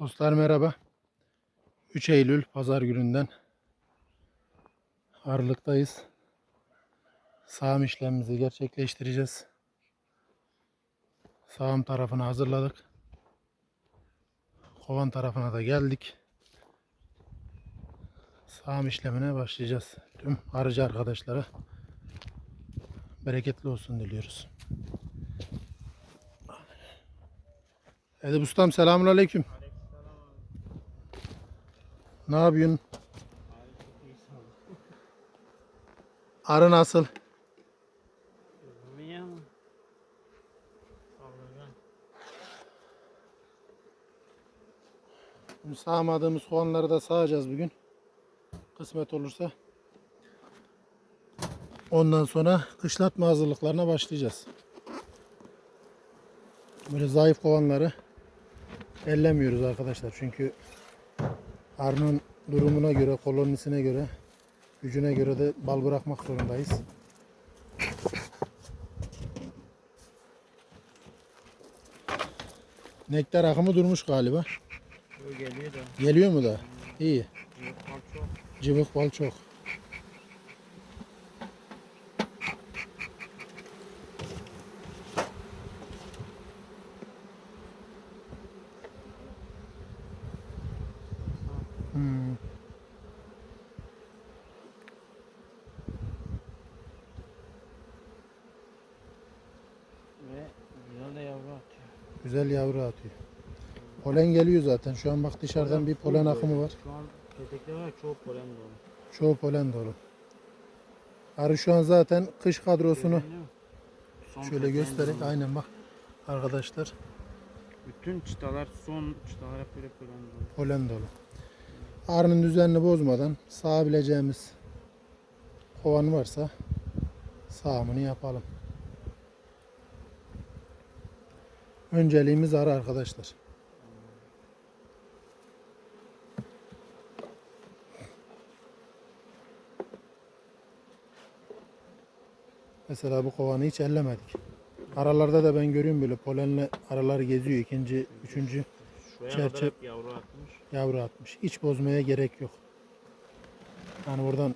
Dostlar merhaba. 3 Eylül pazar gününden Arlık'tayız. Sağım işlemimizi gerçekleştireceğiz. Sağım tarafını hazırladık. Kovan tarafına da geldik. Sağım işlemine başlayacağız. Tüm arıcı arkadaşlara bereketli olsun diliyoruz. Edip Ustam selamun aleyküm. Ne yapıyorsun? Arı nasıl? Sağmadığımız soğanları da sağacağız bugün. Kısmet olursa. Ondan sonra kışlatma hazırlıklarına başlayacağız. Böyle zayıf kovanları ellemiyoruz arkadaşlar. Çünkü arının durumuna göre, kolonisine göre, gücüne göre de bal bırakmak zorundayız. Nektar akımı durmuş galiba. Geliyor da. Geliyor mu da? İyi. Yok bak çok. Cıvık bal çok. Hmm. Ve güzel de yavru atıyor. Güzel yavru atıyor. Polen geliyor zaten. Şu an bak dışarıdan bir polen akımı var. Şu an petekler var çok polen dolu. Çoğu polen dolu. Arı şu an zaten kış kadrosunu şöyle dolu. Aynen bak arkadaşlar Bütün çıtalar son çıtalar hep böyle polen dolu. polen dolu. Arının düzenini bozmadan sağabileceğimiz kovan varsa sağımını yapalım. Önceliğimiz arı arkadaşlar. Mesela bu kovanı hiç ellemedik. Aralarda da ben görüyorum böyle polenle aralar geziyor. ikinci, üçüncü Şuraya Çerçe- yavru atmış. yavru atmış. Hiç bozmaya gerek yok. Yani buradan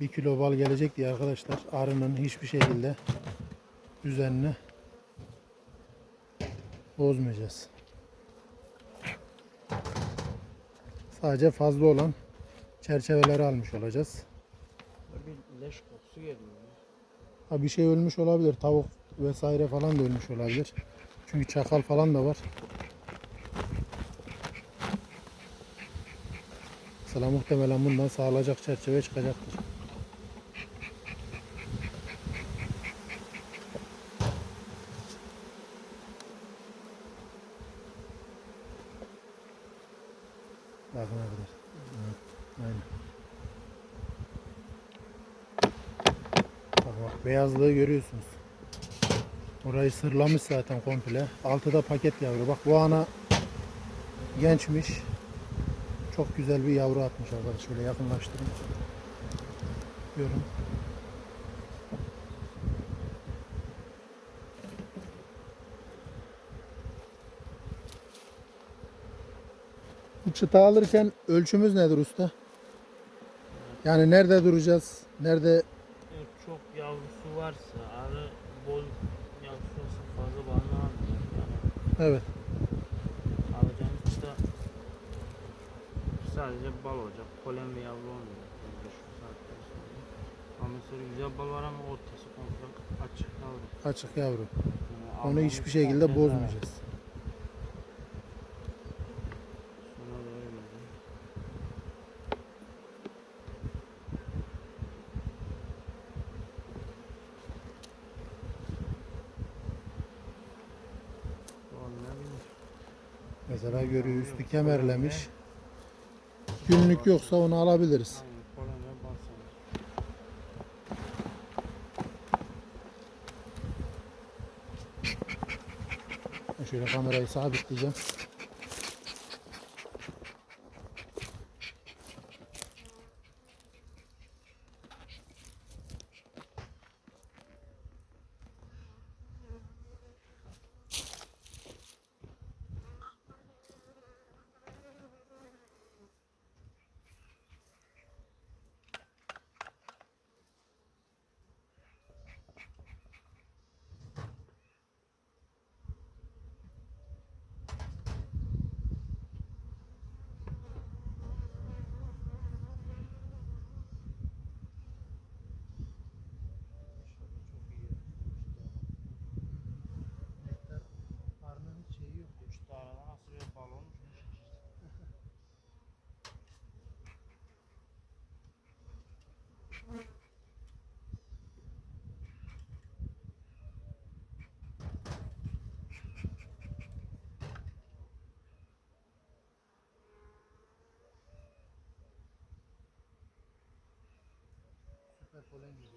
bir kilo bal gelecek diye arkadaşlar arının hiçbir şekilde düzenini bozmayacağız. Sadece fazla olan çerçeveleri almış olacağız. Bir leş kokusu geliyor. Ha bir şey ölmüş olabilir. Tavuk vesaire falan da ölmüş olabilir. Çünkü çakal falan da var. Mesela muhtemelen bundan sağlayacak çerçeve çıkacaktır. Bakın arkadaşlar. Evet, Aynen. Bak bak beyazlığı görüyorsunuz. Orayı sırlamış zaten komple. Altıda paket yavru. Bak bu ana gençmiş. Çok güzel bir yavru atmış arkadaş. Şöyle yakınlaştırayım. Görün. Bu çıta alırken ölçümüz nedir usta? Yani nerede duracağız? Nerede çok yavrusu varsa arı bol yavrusu olsa fazla bağlanamıyor. Yani Evet. alacağımız çıta sadece bal olacak. Polen ve yavru olmayacak. Yani şu saatten sonra. Ama mesela güzel bal var ama ortası komple açık yavru. Açık yavru. Yani Onu almamız hiçbir şekilde komple bozmayacağız. zarar. Sonra da öyle oldu. Olabilir. Mesela görüyor üstü kemerlemiş. Günlük yoksa onu alabiliriz. Şöyle kamerayı sabitleyeceğim. আপনার ফোনে দিয়ে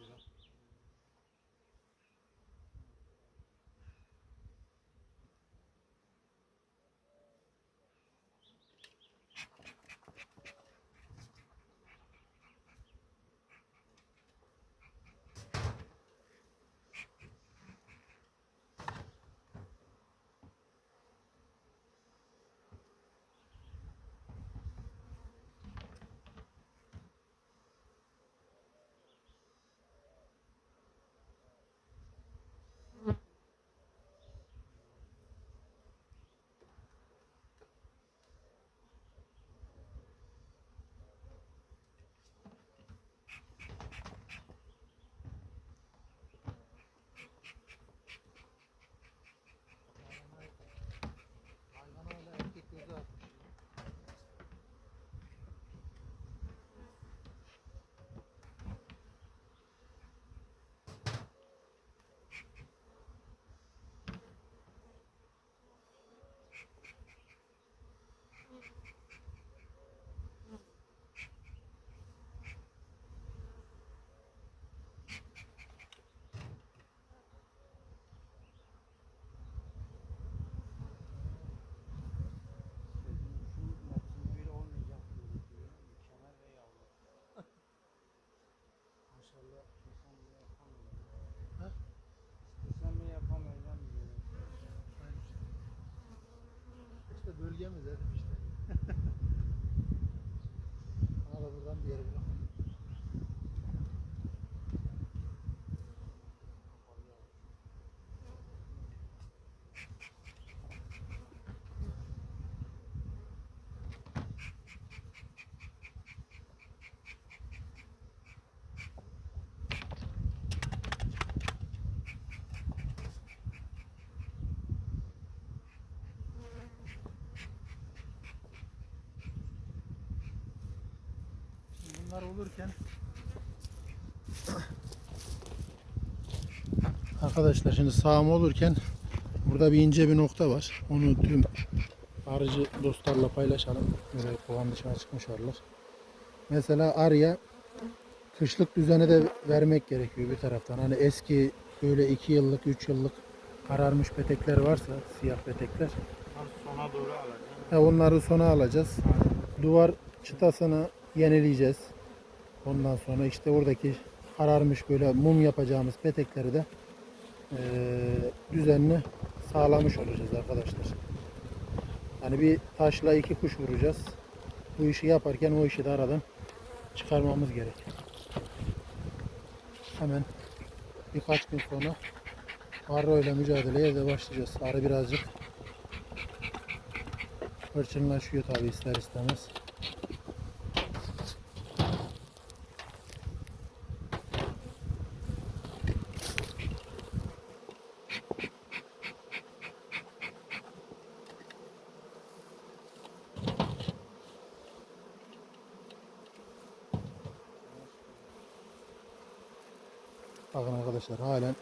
bölgemiz dedim işte. Da buradan bir yer bulalım. Şimdi bunlar olurken Arkadaşlar şimdi sağım olurken burada bir ince bir nokta var. Onu tüm arıcı dostlarla paylaşalım. Böyle kovan dışına çıkmış arılar. Mesela arıya kışlık düzeni de vermek gerekiyor bir taraftan. Hani eski böyle 2 yıllık 3 yıllık kararmış petekler varsa siyah petekler sona doğru alacağım. ha, onları sona alacağız. Duvar çıtasını yenileyeceğiz. Ondan sonra işte oradaki kararmış böyle mum yapacağımız petekleri de eee düzenli sağlamış olacağız arkadaşlar. Hani bir taşla iki kuş vuracağız. Bu işi yaparken o işi de aradan çıkarmamız gerek. Hemen birkaç gün sonra arı ile mücadeleye de başlayacağız. Arı birazcık hırçınlaşıyor tabi ister istemez. Bakın arkadaşlar halen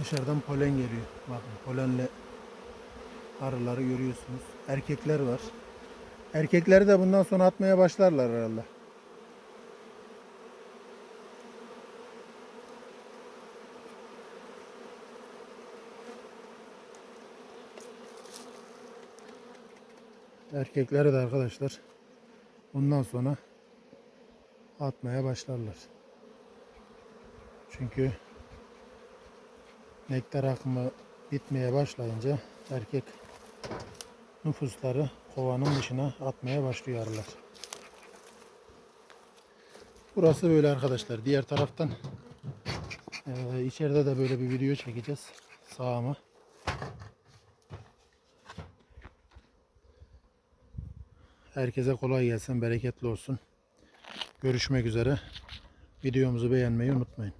dışarıdan polen geliyor. Bakın polenle arıları görüyorsunuz. Erkekler var. Erkekleri de bundan sonra atmaya başlarlar herhalde. Erkekleri de arkadaşlar bundan sonra atmaya başlarlar. Çünkü nektar akımı bitmeye başlayınca erkek nüfusları kovanın dışına atmaya başlıyor arılar. Burası böyle arkadaşlar. Diğer taraftan eee, içeride de böyle bir video çekeceğiz. Sağıma. Herkese kolay gelsin, bereketli olsun. Görüşmek üzere. Videomuzu beğenmeyi unutmayın.